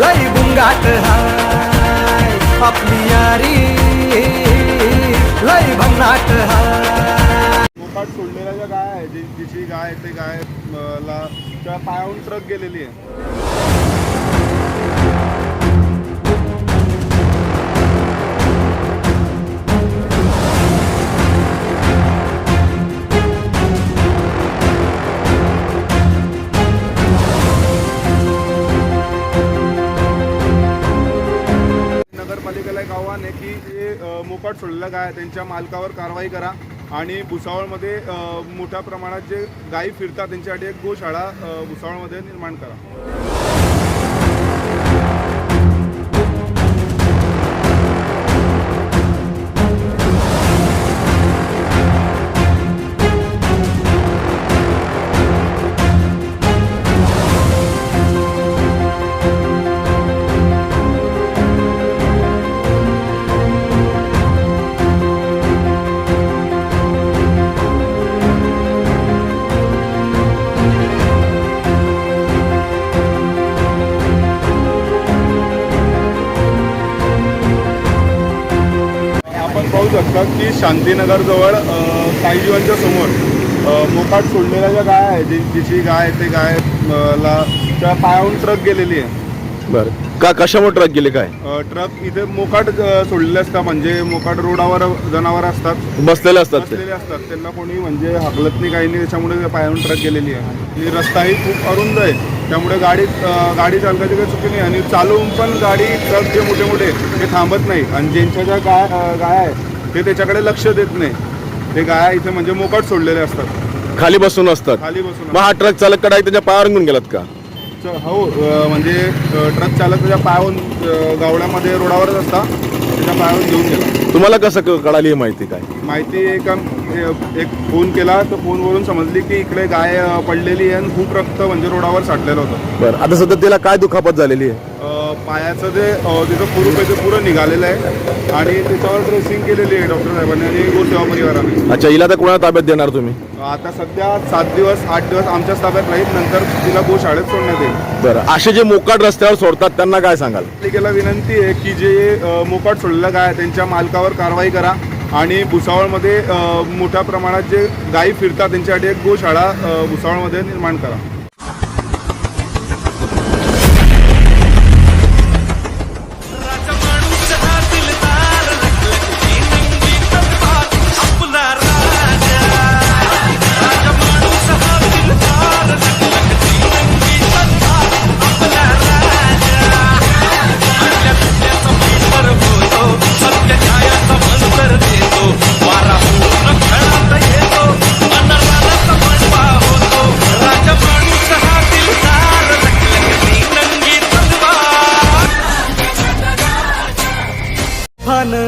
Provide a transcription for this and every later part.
लय बुंगाट हाय. आपली यारी लय भन्नाट हाय. मोकाट सोडलेल्या ज्या गाय आहे जी जिची गाय ते गाय अं, ला त्या पायाहून ट्रक गेलेली आहे. आहे मोकाट सोडलेल्या गाय त्यांच्या मालकावर कारवाई करा आणि भुसावळमध्ये मोठ्या प्रमाणात जे गायी फिरतात त्यांच्यासाठी एक गोशाळा भुसावळमध्ये निर्माण करा. पाहू शकता की शांतीनगरजवळ साईजीवांच्या समोर मोकाट सोडलेल्या ज्या गाय आहे जी जिची गाय आहे ते गाय ला त्या पायावरून ट्रक गेलेली आहे. बरं. का कशामुळे ट्रक गेले काय? अ, ट्रक इथे मोकाट अ, सोडलेले असतात म्हणजे मोकाट रोडावर जनावर असतात. बसलेले असतात ते. बसलेले असतात. त्यांना कोणी म्हणजे हाकलत नाही काही नाही त्याच्यामुळे ते पायावरून ट्रक गेलेली आहे. आणि रस्ताही खूप अरुंद आहे. त्यामुळे गाडी अ, गाडी चालकाची काही चुकी नाही. आणि चालवून पण गाडी ट्रक जे मोठे मोठे ते थांबत नाही. आणि ज्यांच्या ज्या गाय गाय आहे ते त्याच्याकडे लक्ष देत नाही. ते गाय इथे म्हणजे मोकाट सोडलेले असतात. खाली बसून असतात. खाली बसून मग हा ट्रक चालक कडाई त्याच्या पायावर घेऊन गेलात का? च- हो अ, म्हणजे अ, ट्रक चालक त्याच्या पायावरून अ, गावड्यामध्ये रोडावरच असता त्याच्या पायावरून घेऊन गेला. तुम्हाला कसं क- कळाली ही माहिती काय? माहिती एका एक फोन केला तर फोनवरून समजली की इकडे गाय पडलेली आहे आणि खूप रक्त म्हणजे रोडावर साठलेलं होतं. बरं आता सध्या तिला काय दुखापत झालेली आहे? अ, पायाचं जे अ, तिचं पुरूप आहे ते पुरं निघालेलं आहे. आणि त्याच्यावर ड्रेसिंग केलेली आहे डॉक्टर साहेबांनी आणि गोसेवा परिवाराने अच्छा हिला तर कोणाला ताब्यात देणार तुम्ही? आता सध्या सात दिवस आठ दिवस आमच्याच ताब्यात राहील नंतर तिला गो शाळेत सोडण्यात येईल. बरं असे जे मोकाट रस्त्यावर सोडतात त्यांना काय सांगाल? पालिकेला विनंती आहे की जे अ, मोकाट सोडलेल्या गाय आहे, त्यांच्या मालकावर कारवाई करा. आणि भुसावळमध्ये मोठ्या प्रमाणात जे गायी फिरतात त्यांच्यासाठी एक गोशाळा भुसावळमध्ये निर्माण करा.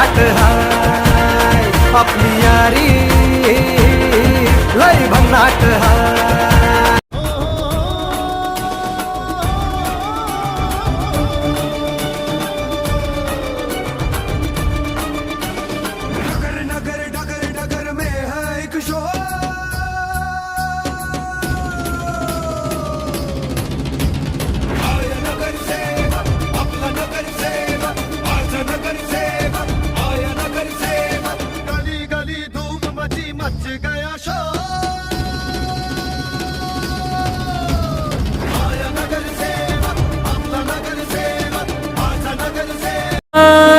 लई हाय आपली यारी लई भन्नाट हाय.